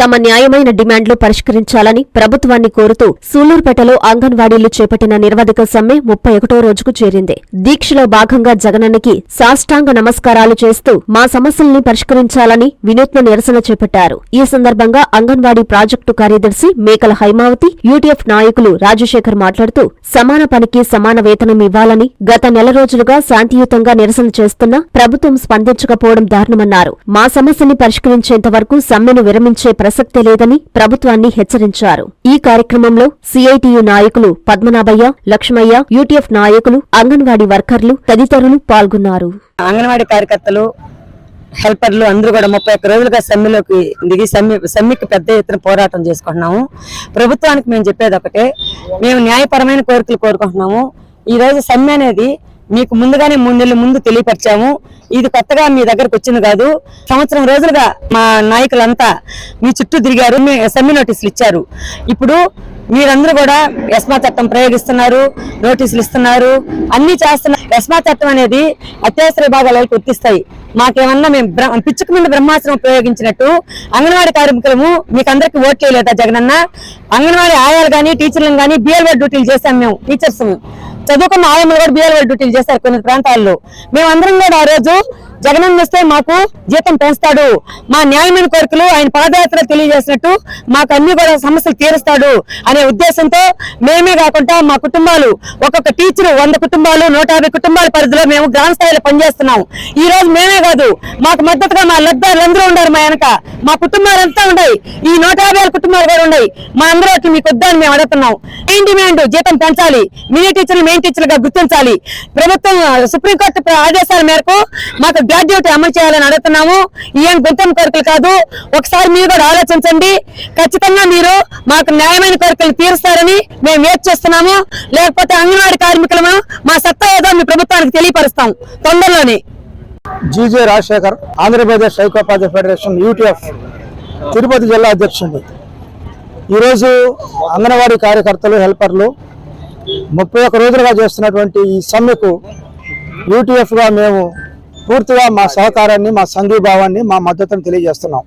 తమ న్యాయమైన డిమాండ్లు పరిష్కరించాలని ప్రభుత్వాన్ని కోరుతూ సూలూరుపేటలో అంగన్వాడీలు చేపట్టిన నిర్వధిక సమ్మె ముప్పై ఒకటో రోజుకు చేరింది. దీక్షలో భాగంగా జగనన్నకి సాష్టాంగ నమస్కారాలు చేస్తూ మా సమస్యల్ని పరిష్కరించాలని వినూత్న నిరసన చేపట్టారు. ఈ సందర్భంగా అంగన్వాడీ ప్రాజెక్టు కార్యదర్శి మేకల హైమావతి యూటీఎఫ్ నాయకులు రాజశేఖర్ మాట్లాడుతూ సమాన పనికి సమాన వేతనం ఇవ్వాలని గత నెల రోజులుగా శాంతియుతంగా నిరసన చేస్తున్నా ప్రభుత్వం స్పందించకపోవడం దారుణమన్నారు. మా సమస్యని పరిష్కరించేంత వరకు సమ్మెను విరమించే ప్రసక్తే లేదని ప్రభుత్వాన్ని హెచ్చరించారు. ఈ కార్యక్రమంలో సిఐటియు నాయకులు పద్మనాభయ్య లక్ష్మయ్య యూటీఎఫ్ నాయకులు అంగన్వాడీ వర్కర్లు తదితరులు పాల్గొన్నారు. అంగన్వాడీ కార్యకర్తలు హెల్పర్లు అందరూ కూడా ముప్పై ఒక్క రోజులుగా సమ్మెలోకి దిగి సమ్మె సమ్మెకి పెద్ద ఎత్తున పోరాటం చేసుకుంటున్నాము. ప్రభుత్వానికి మేము చెప్పేది ఒకటే మేము న్యాయపరమైన కోరికలు కోరుకుంటున్నాము. ఈ రోజు సమ్మె అనేది మీకు ముందుగానే మూడు నెలల ముందు తెలియపరిచాము. ఇది కొత్తగా మీ దగ్గరకు వచ్చింది కాదు. సంవత్సరం రోజులుగా మా నాయకులంతా మీ చుట్టూ తిరిగారు మీ సమ్మె నోటీసులు ఇచ్చారు. ఇప్పుడు మీరందరూ కూడా ఎస్మా చట్టం ప్రయోగిస్తున్నారు నోటీసులు ఇస్తున్నారు. అన్ని చేస్తున్నారు ఎస్మా చట్టం అనేది అత్యవసర విభాగాలకు వర్తిస్తాయి మాకేమన్నా మేము పిచ్చుకు మీద బ్రహ్మాస్త్రం ప్రయోగించినట్టు అంగన్వాడీ కార్మికులము మీకు అందరికి ఓట్లు వేయలేదా జగనన్న? అంగన్వాడీ ఆయాలు కానీ టీచర్లను కానీ బిఎల్ఓ డ్యూటీలు చేశాం మేము టీచర్స్ చదువుకున్న ఆయమ్మలు కూడా బిఎల్ఓ డ్యూటీలు చేశారు కొన్ని ప్రాంతాల్లో. మేమందరం కూడా ఆ రోజు జగనన్న వస్తే మాకు జీతం పెంచుతాడు. మా న్యాయమైన కోరికలు ఆయన పాదయాత్ర తెలియజేసినట్టు మాకు అన్ని కూడా సమస్యలు తీరుస్తాడు అనే ఉద్దేశంతో మేమే కాకుండా మా కుటుంబాలు ఒక్కొక్క టీచర్ వంద కుటుంబాలు నూట యాభై కుటుంబాల పరిధిలో మేము గ్రామ స్థాయిలో పనిచేస్తున్నాం. ఈ రోజు మేమే కాదు మాకు మద్దతుగా మా లబ్ధాలు అందరూ ఉన్నారు మా వెనక. మా కుటుంబాలు అంతా ఉన్నాయి. ఈ నూట యాభై ఆరు కుటుంబాలు కూడా ఉన్నాయి. మా అందరూ మీకు వద్దని మేము అడుగుతున్నాం. Main demand? జీతం పెంచాలి. మినీ టీచర్లు మెయిన్ టీచర్లుగా గుర్తించాలి. ప్రభుత్వం సుప్రీంకోర్టు ప్ర- ఆదేశాల మేరకు మాకు గ్రాడ్యుయేట్ అమలు చేయాలని అడుగుతున్నాము. ఈయన గుంతం కోరికలు కాదు. ఒకసారి మీరు కూడా ఆలోచించండి. ఖచ్చితంగా మీరు మాకు న్యాయమైన కోరికలు తీరుస్తారని మేము వేచి లేకపోతే అంగన్వాడీ కార్మికులము మా సత్తా ఏదో మీ ప్రభుత్వానికి తెలియపరుస్తాం తొందరలోనే. జీజే రాజశేఖర్ ఆంధ్రప్రదేశ్ ఐకోపాధ్య ఫెడరేషన్ యూటీఎఫ్ తిరుపతి జిల్లా అధ్యక్షుడు. ఈరోజు అంగన్వాడీ కార్యకర్తలు హెల్పర్లు ముప్పై ఒక్క రోజులుగా చేస్తున్నటువంటి ఈ సమ్మెకు యూటీఎఫ్గా మేము పూర్తిగా మా సహకారాన్ని మా సంఘీభావాన్ని మా మద్దతును తెలియజేస్తున్నాం.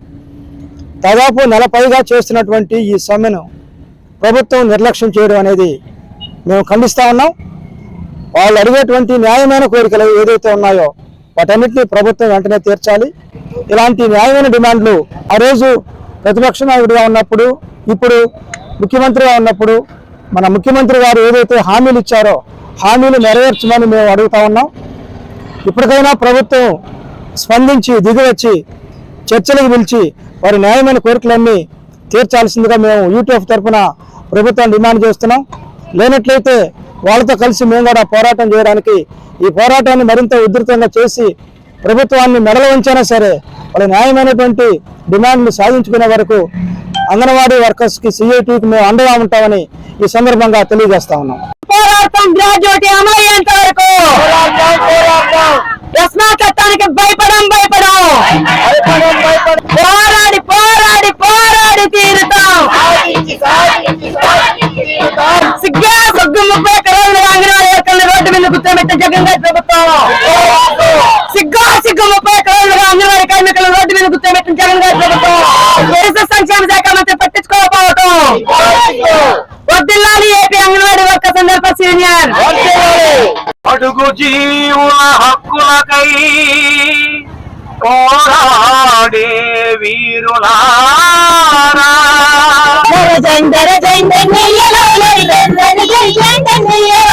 దాదాపు నెల పైగా చేస్తున్నటువంటి ఈ సమ్మెను ప్రభుత్వం నిర్లక్ష్యం చేయడం అనేది మేము ఖండిస్తూ ఉన్నాం. వాళ్ళు అడిగేటువంటి న్యాయమైన కోరికలు ఏదైతే ఉన్నాయో వాటన్నిటినీ ప్రభుత్వం వెంటనే తీర్చాలి. ఇలాంటి న్యాయమైన డిమాండ్లు ఆ రోజు ప్రతిపక్ష నాయకుడిగా ఉన్నప్పుడు ఇప్పుడు ముఖ్యమంత్రిగా ఉన్నప్పుడు మన ముఖ్యమంత్రి గారు ఏదైతే హామీలు ఇచ్చారో హామీలు నెరవేర్చమని మేము అడుగుతా ఉన్నాం. ఇప్పటికైనా ప్రభుత్వం స్పందించి దిగివచ్చి చర్చలకు పిలిచి వారి న్యాయమైన కోరికలన్నీ తీర్చాల్సిందిగా మేము యూటీఎఫ్ తరఫున ప్రభుత్వాన్ని డిమాండ్ చేస్తున్నాం. లేనట్లయితే వాళ్ళతో కలిసి మేము కూడా పోరాటం చేయడానికి ఈ పోరాటాన్ని మరింత ఉధృతంగా చేసి ప్రభుత్వాన్ని మెడల ఉంచైనా సరే వాళ్ళ న్యాయమైనటువంటి డిమాండ్లు సాధించుకునే వరకు అంగన్వాడీ వర్కర్స్కి సిఐటికి మేము అండగా ఉంటామని ఈ సందర్భంగా తెలియజేస్తా ఉన్నాం. పోరాటం గ్రాడ్యుయేట్ వరకు! గారి ప్రభుత్వం సిగ్గా సిగ్గు ముప్పై ఒక్క రోజులుగా అంగన్వాడీ కార్మికులు రోడ్డు మీద కూర్చోబెట్టిన జగన్ గారి ప్రభుత్వం దేశ సంక్షేమ శాఖ మంత్రి పట్టించుకోకపోవటం వద్దిల్లాలి ఏపీ అంగన్వాడీ వర్కర్స్ సందర్భ సీనియర్ అడుగు జీవుల హక్కులకై పోరాడే వీరులారా నెల్లూరు